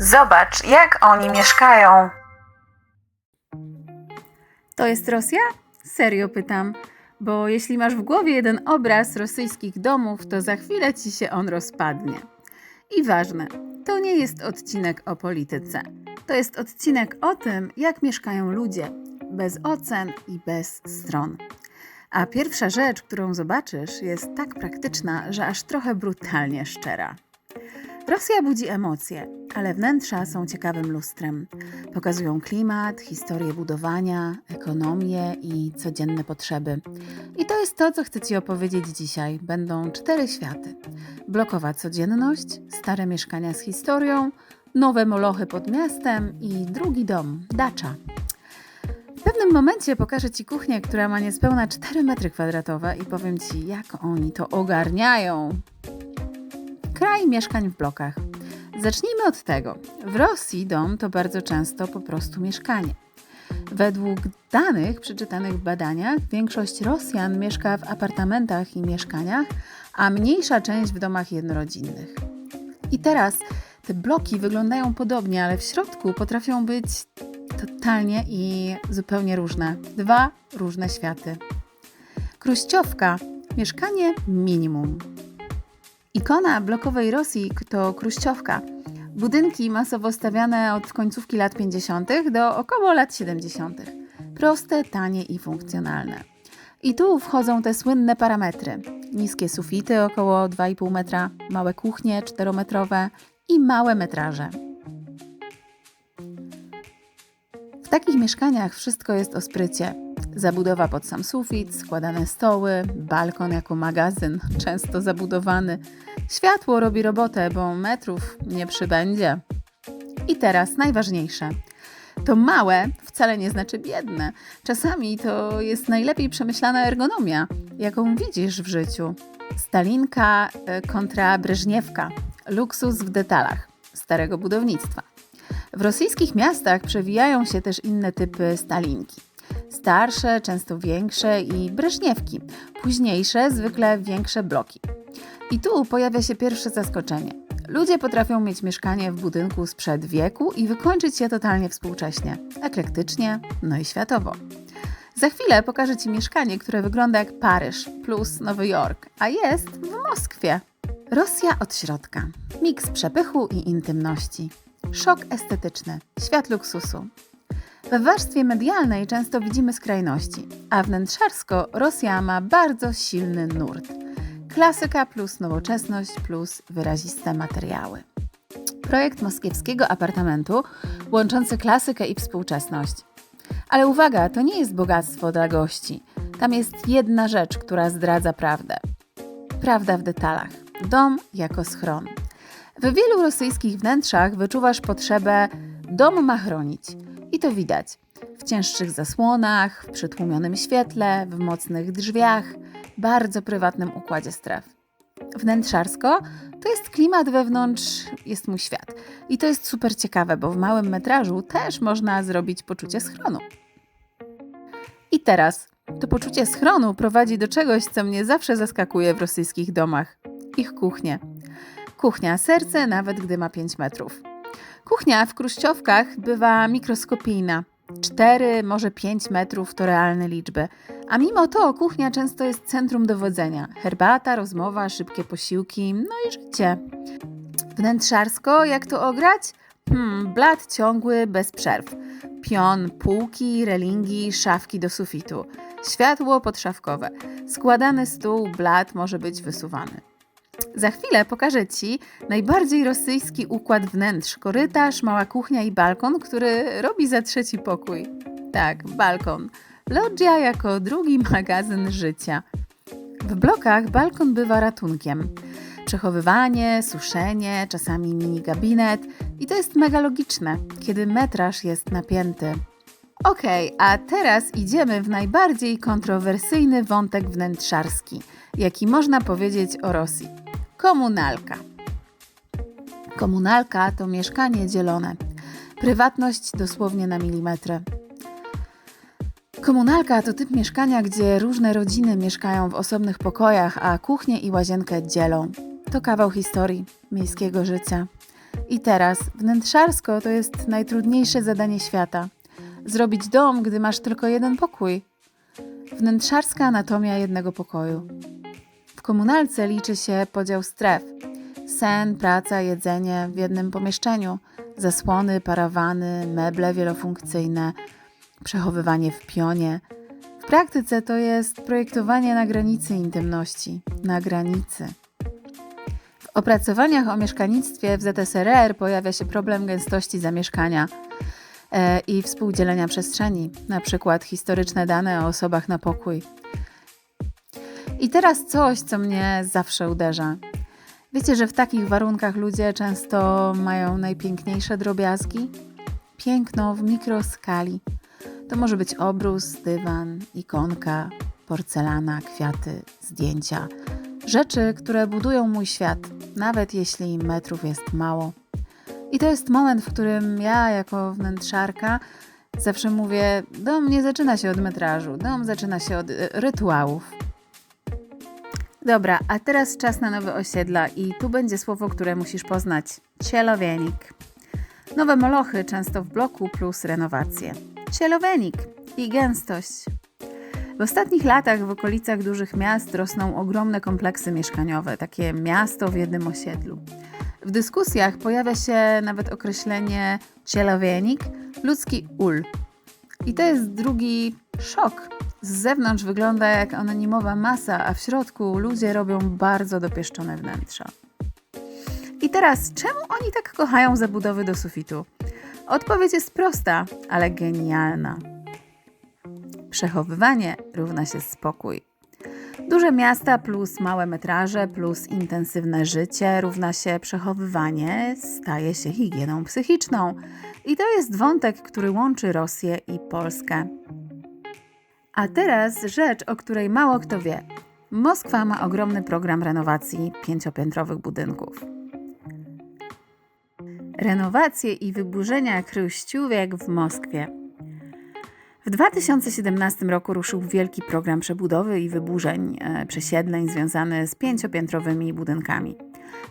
Zobacz, jak oni mieszkają. To jest Rosja? Serio pytam. Bo jeśli masz w głowie jeden obraz rosyjskich domów, to za chwilę ci się on rozpadnie. I ważne, to nie jest odcinek o polityce. To jest odcinek o tym, jak mieszkają ludzie, bez ocen i bez stron. A pierwsza rzecz, którą zobaczysz, jest tak praktyczna, że aż trochę brutalnie szczera. Rosja budzi emocje, ale wnętrza są ciekawym lustrem. Pokazują klimat, historię budowania, ekonomię i codzienne potrzeby. I to jest to, co chcę Ci opowiedzieć dzisiaj. Będą cztery światy: blokowa codzienność, stare mieszkania z historią, nowe molochy pod miastem i drugi dom dacza. W pewnym momencie pokażę Ci kuchnię, która ma niespełna 4 metry kwadratowe i powiem Ci, jak oni to ogarniają. Kraj mieszkań w blokach. Zacznijmy od tego. W Rosji dom to bardzo często po prostu mieszkanie. Według danych przeczytanych w badaniach, większość Rosjan mieszka w apartamentach i mieszkaniach, a mniejsza część w domach jednorodzinnych. I teraz te bloki wyglądają podobnie, ale w środku potrafią być totalnie i zupełnie różne. Dwa różne światy. Kruściowka mieszkanie minimum. Ikona blokowej Rosji to Kruściowka. Budynki masowo stawiane od końcówki lat 50. do około lat 70. Proste, tanie i funkcjonalne. I tu wchodzą te słynne parametry. Niskie sufity około 2,5 metra, małe kuchnie 4-metrowe i małe metraże. W takich mieszkaniach wszystko jest o sprycie. Zabudowa pod sam sufit, składane stoły, balkon jako magazyn, często zabudowany. Światło robi robotę, bo metrów nie przybędzie. I teraz najważniejsze. To małe wcale nie znaczy biedne. Czasami to jest najlepiej przemyślana ergonomia, jaką widzisz w życiu. Stalinka e, kontra Breżniewka. Luksus w detalach starego budownictwa. W rosyjskich miastach przewijają się też inne typy stalinki. Starsze, często większe i breżniewki, późniejsze, zwykle większe bloki. I tu pojawia się pierwsze zaskoczenie. Ludzie potrafią mieć mieszkanie w budynku sprzed wieku i wykończyć je totalnie współcześnie, eklektycznie, no i światowo. Za chwilę pokażę Ci mieszkanie, które wygląda jak Paryż plus Nowy Jork, a jest w Moskwie. Rosja od środka. Miks przepychu i intymności. Szok estetyczny, świat luksusu. We warstwie medialnej często widzimy skrajności, a wnętrzarsko Rosja ma bardzo silny nurt. Klasyka plus nowoczesność plus wyraziste materiały. Projekt moskiewskiego apartamentu łączący klasykę i współczesność. Ale uwaga, to nie jest bogactwo dla gości. Tam jest jedna rzecz, która zdradza prawdę. Prawda w detalach. Dom jako schron. W wielu rosyjskich wnętrzach wyczuwasz potrzebę dom ma chronić. I to widać w cięższych zasłonach, w przytłumionym świetle, w mocnych drzwiach, bardzo prywatnym układzie stref. Wnętrzarsko to jest klimat wewnątrz, jest mój świat. I to jest super ciekawe, bo w małym metrażu też można zrobić poczucie schronu. I teraz to poczucie schronu prowadzi do czegoś, co mnie zawsze zaskakuje w rosyjskich domach ich kuchnie. Kuchnia serce, nawet gdy ma 5 metrów. Kuchnia w kruściowkach bywa mikroskopijna. 4, może 5 metrów to realne liczby. A mimo to kuchnia często jest centrum dowodzenia. Herbata, rozmowa, szybkie posiłki, no i życie. Wnętrzarsko, jak to ograć? Hmm, blat ciągły, bez przerw. Pion, półki, relingi, szafki do sufitu. Światło podszafkowe. Składany stół, blat może być wysuwany. Za chwilę pokażę Ci najbardziej rosyjski układ wnętrz. Korytarz, mała kuchnia i balkon, który robi za trzeci pokój. Tak, balkon. Loggia jako drugi magazyn życia. W blokach balkon bywa ratunkiem. Przechowywanie, suszenie, czasami mini gabinet i to jest mega logiczne, kiedy metraż jest napięty. Okej, okay, a teraz idziemy w najbardziej kontrowersyjny wątek wnętrzarski, jaki można powiedzieć o Rosji. Komunalka. Komunalka to mieszkanie dzielone. Prywatność dosłownie na milimetry. Komunalka to typ mieszkania, gdzie różne rodziny mieszkają w osobnych pokojach, a kuchnię i łazienkę dzielą. To kawał historii miejskiego życia. I teraz, wnętrzarsko to jest najtrudniejsze zadanie świata. Zrobić dom, gdy masz tylko jeden pokój. Wnętrzarska anatomia jednego pokoju. W komunalce liczy się podział stref. Sen, praca, jedzenie w jednym pomieszczeniu, zasłony, parawany, meble wielofunkcyjne, przechowywanie w pionie. W praktyce to jest projektowanie na granicy intymności, na granicy. W opracowaniach o mieszkalnictwie w ZSRR pojawia się problem gęstości zamieszkania e, i współdzielenia przestrzeni, na przykład historyczne dane o osobach na pokój. I teraz coś, co mnie zawsze uderza. Wiecie, że w takich warunkach ludzie często mają najpiękniejsze drobiazgi? Piękno w mikroskali. To może być obrus, dywan, ikonka, porcelana, kwiaty, zdjęcia. Rzeczy, które budują mój świat, nawet jeśli metrów jest mało. I to jest moment, w którym ja, jako wnętrzarka, zawsze mówię: Dom nie zaczyna się od metrażu, dom zaczyna się od y, rytuałów. Dobra, a teraz czas na nowe osiedla i tu będzie słowo, które musisz poznać. Cielowienik. Nowe molochy często w bloku plus renowacje. Cielowienik i gęstość. W ostatnich latach w okolicach dużych miast rosną ogromne kompleksy mieszkaniowe, takie miasto w jednym osiedlu. W dyskusjach pojawia się nawet określenie cielowienik, ludzki ul. I to jest drugi szok. Z zewnątrz wygląda jak anonimowa masa, a w środku ludzie robią bardzo dopieszczone wnętrza. I teraz, czemu oni tak kochają zabudowy do sufitu? Odpowiedź jest prosta, ale genialna. Przechowywanie równa się spokój. Duże miasta plus małe metraże plus intensywne życie równa się przechowywanie, staje się higieną psychiczną. I to jest wątek, który łączy Rosję i Polskę. A teraz rzecz, o której mało kto wie. Moskwa ma ogromny program renowacji pięciopiętrowych budynków. Renowacje i wyburzenia kryściówek w Moskwie. W 2017 roku ruszył wielki program przebudowy i wyburzeń e, przesiedleń związany z pięciopiętrowymi budynkami.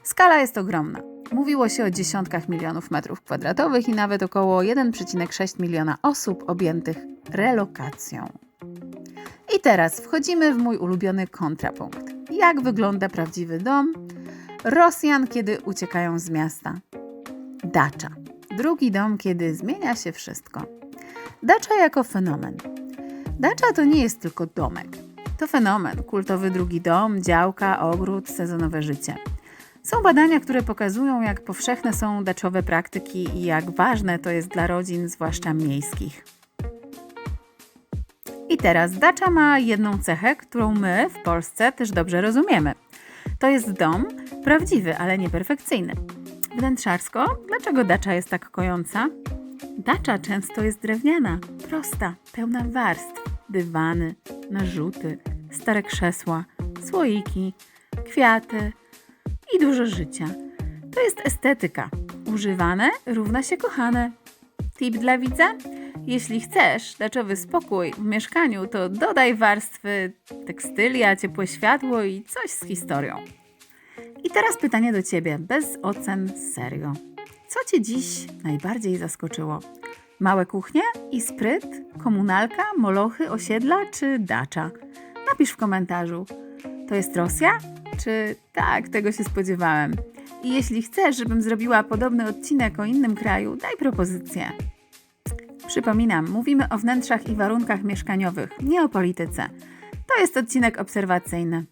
Skala jest ogromna. Mówiło się o dziesiątkach milionów metrów kwadratowych i nawet około 1,6 miliona osób objętych relokacją. I teraz wchodzimy w mój ulubiony kontrapunkt. Jak wygląda prawdziwy dom Rosjan, kiedy uciekają z miasta? Dacza. Drugi dom, kiedy zmienia się wszystko. Dacza jako fenomen. Dacza to nie jest tylko domek. To fenomen, kultowy drugi dom, działka, ogród, sezonowe życie. Są badania, które pokazują, jak powszechne są daczowe praktyki i jak ważne to jest dla rodzin, zwłaszcza miejskich. I teraz dacza ma jedną cechę, którą my w Polsce też dobrze rozumiemy. To jest dom prawdziwy, ale nieperfekcyjny. Wnętrzarsko, dlaczego dacza jest tak kojąca? Dacza często jest drewniana, prosta, pełna warstw, dywany, narzuty, stare krzesła, słoiki, kwiaty i dużo życia. To jest estetyka. Używane równa się kochane. Tip dla widza? Jeśli chcesz daczowy spokój w mieszkaniu, to dodaj warstwy tekstylia, ciepłe światło i coś z historią. I teraz pytanie do Ciebie, bez ocen, serio. Co Cię dziś najbardziej zaskoczyło? Małe kuchnie i spryt? Komunalka, molochy, osiedla czy dacza? Napisz w komentarzu. To jest Rosja? Czy tak, tego się spodziewałem? I jeśli chcesz, żebym zrobiła podobny odcinek o innym kraju, daj propozycję. Przypominam, mówimy o wnętrzach i warunkach mieszkaniowych, nie o polityce. To jest odcinek obserwacyjny.